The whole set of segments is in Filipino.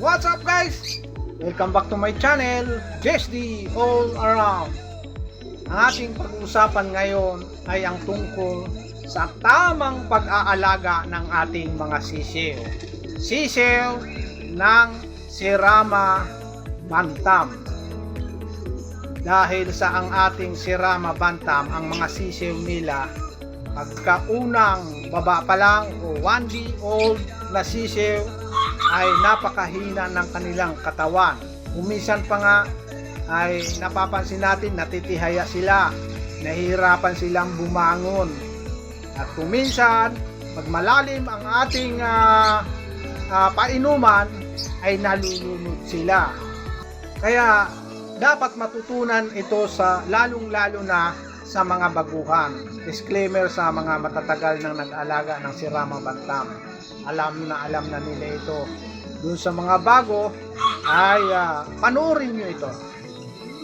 What's up guys? Welcome back to my channel, JSD All Around. Ang ating pag-uusapan ngayon ay ang tungkol sa tamang pag-aalaga ng ating mga sisiw. Sisiw ng Sirama Bantam. Dahil sa ang ating Sirama Bantam, ang mga sisiw nila pagkaunang baba pa lang o 1 day old na sisiw ay napakahina ng kanilang katawan. Umisan pa nga ay napapansin natin natitihaya sila, nahihirapan silang bumangon. At kuminsan, pag malalim ang ating ah, ah, painuman, ay nalulunod sila. Kaya dapat matutunan ito sa lalong-lalo na sa mga baguhan. Disclaimer sa mga matatagal nang nag-alaga ng sirama bantam. Alam na alam na nila ito. Doon sa mga bago ay ah, panoorin nyo ito.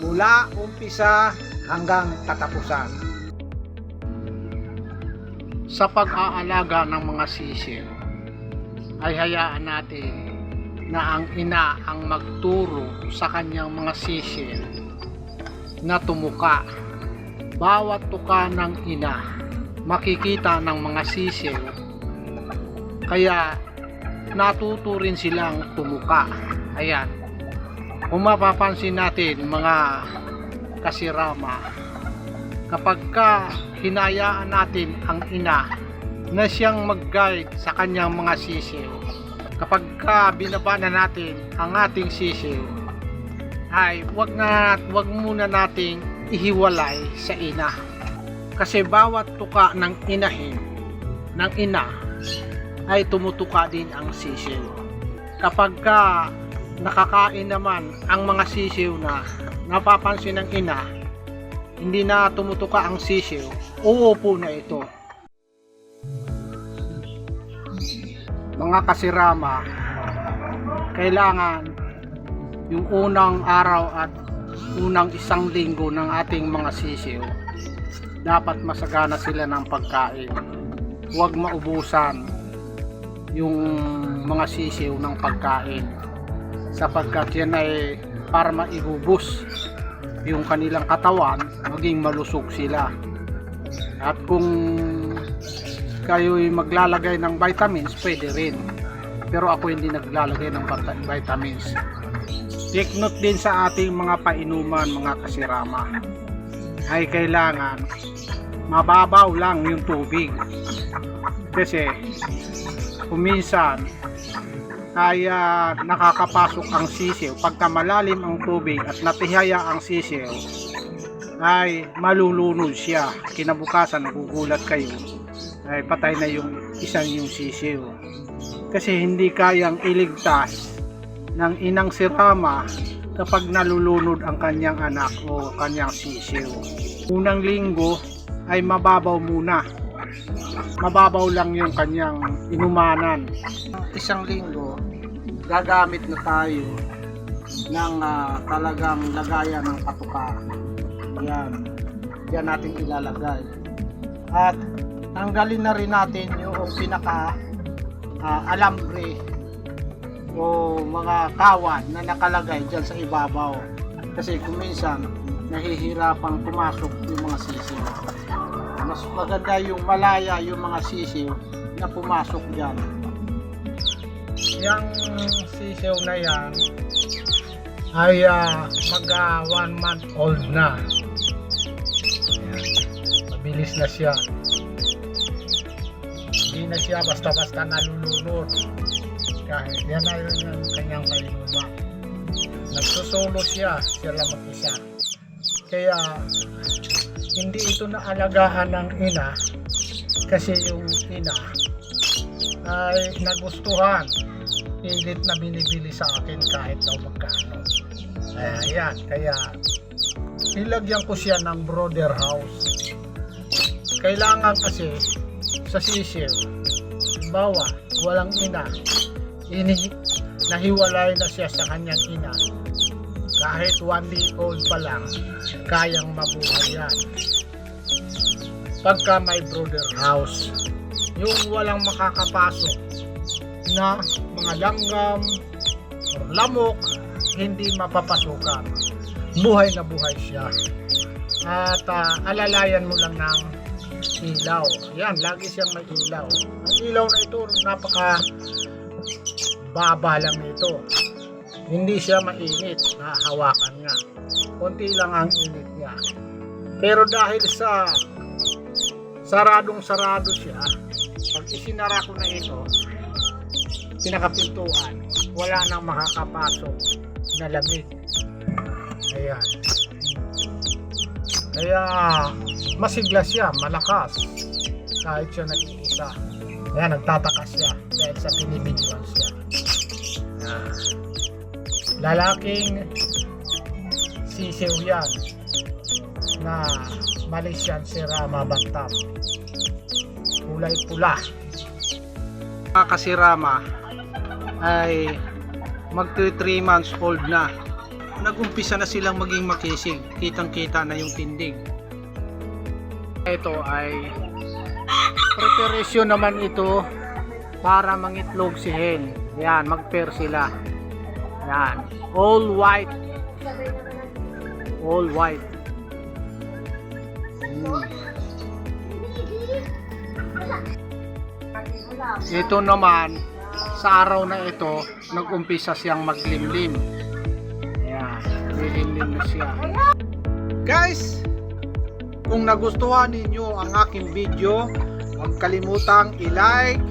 Mula umpisa hanggang katapusan. Sa pag-aalaga ng mga sisil, ay hayaan natin na ang ina ang magturo sa kanyang mga sisil na tumuka. Bawat tuka ng ina, makikita ng mga sisil. Kaya natuto rin silang tumuka. Ayan. Kung mapapansin natin mga kasirama, kapag ka hinayaan natin ang ina na siyang mag-guide sa kanyang mga sisiw, kapag ka binaba na natin ang ating sisiw, ay wag na wag muna nating ihiwalay sa ina. Kasi bawat tuka ng inahin ng ina ay tumutuka din ang sisiw. Kapag ka nakakain naman ang mga sisiw na napapansin ng ina, hindi na tumutuka ang sisiw, uupo na ito. Mga kasirama, kailangan yung unang araw at unang isang linggo ng ating mga sisiw, dapat masagana sila ng pagkain. Huwag maubusan yung mga sisiw ng pagkain sapagkat yan ay para maihubos yung kanilang katawan maging malusog sila. At kung kayo'y maglalagay ng vitamins pwede rin. Pero ako hindi naglalagay ng vita- vitamins take note din sa ating mga painuman mga kasirama. Ay kailangan mababaw lang yung tubig. Kasi kuminsan ay ah, nakakapasok ang sisiw. Pagka malalim ang tubig at natihaya ang sisiw ay malulunod siya. Kinabukasan nagugulat kayo. Ay patay na yung isang yung sisiw. Kasi hindi kayang iligtas ng inang sirama kapag nalulunod ang kanyang anak o kanyang sisiw. Unang linggo ay mababaw muna. Mababaw lang yung kanyang inumanan. Isang linggo gagamit na tayo ng ah, talagang lagayan ng patuka yan. Yan natin ilalagay. At tanggalin na rin natin yung pinaka ah, alambre o mga kawan na nakalagay dyan sa ibabaw. Kasi kung minsan nahihirapang pumasok yung mga sisiw. Mas maganda yung malaya yung mga sisiw na pumasok dyan. Yung sisiw na yan ay ah, mag ah, one month old na. Ayan. mabilis na siya. Hindi na siya basta-basta nalulunod kahit yan na yun yung kanyang kainuma nagsusolo siya lang mag-isa kaya hindi ito naalagahan ng ina kasi yung ina ay nagustuhan. Pilit na binibili sa akin kahit daw magkano. Ayan kaya nilagyan ko siya ng brother house. Kailangan kasi sa sisiw bawa walang ina ini nahiwalay na siya sa kanyang ina kahit one day old pa lang kayang mabuhay yan pagka may brother house yung walang makakapasok na mga langgam or lamok, hindi mapapasukan. Buhay na buhay siya. At ah, alalayan mo lang ng ilaw. Yan, lagi siyang may ilaw. Ang ilaw na ito, napaka baba lang nito. Hindi siya mainit, nahahawakan nga. Konti lang ang init niya. Pero dahil sa saradong sarado siya, pag isinara ko na ito, pinakapintuan, wala nang makakapasok na lamig. Ayan. Kaya masigla siya, malakas. Kahit siya nag-iisa. Kaya nagtataka siya dahil sa binibidyoan siya. Ah, lalaking sisiw yan na Malaysian Sirama Bantam. Kulay pula. Mga kasirama ay magto 3 months old na. Nagumpisa na silang maging makisig. Kitang-kita na yung tindig. Ito ay preparation naman ito para mangitlog si hen. Yan, mag-pair sila. Yan, all white. All white. Hmm. Ito naman, sa araw na ito, nag-umpisa siyang maglimlim. Ayan, lilimlim na siya. Guys, kung nagustuhan ninyo ang aking video, huwag kalimutang i-like,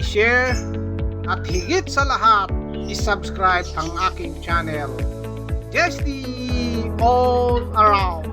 i-share, at higit sa lahat, i-subscribe ang aking channel. Jesty all around.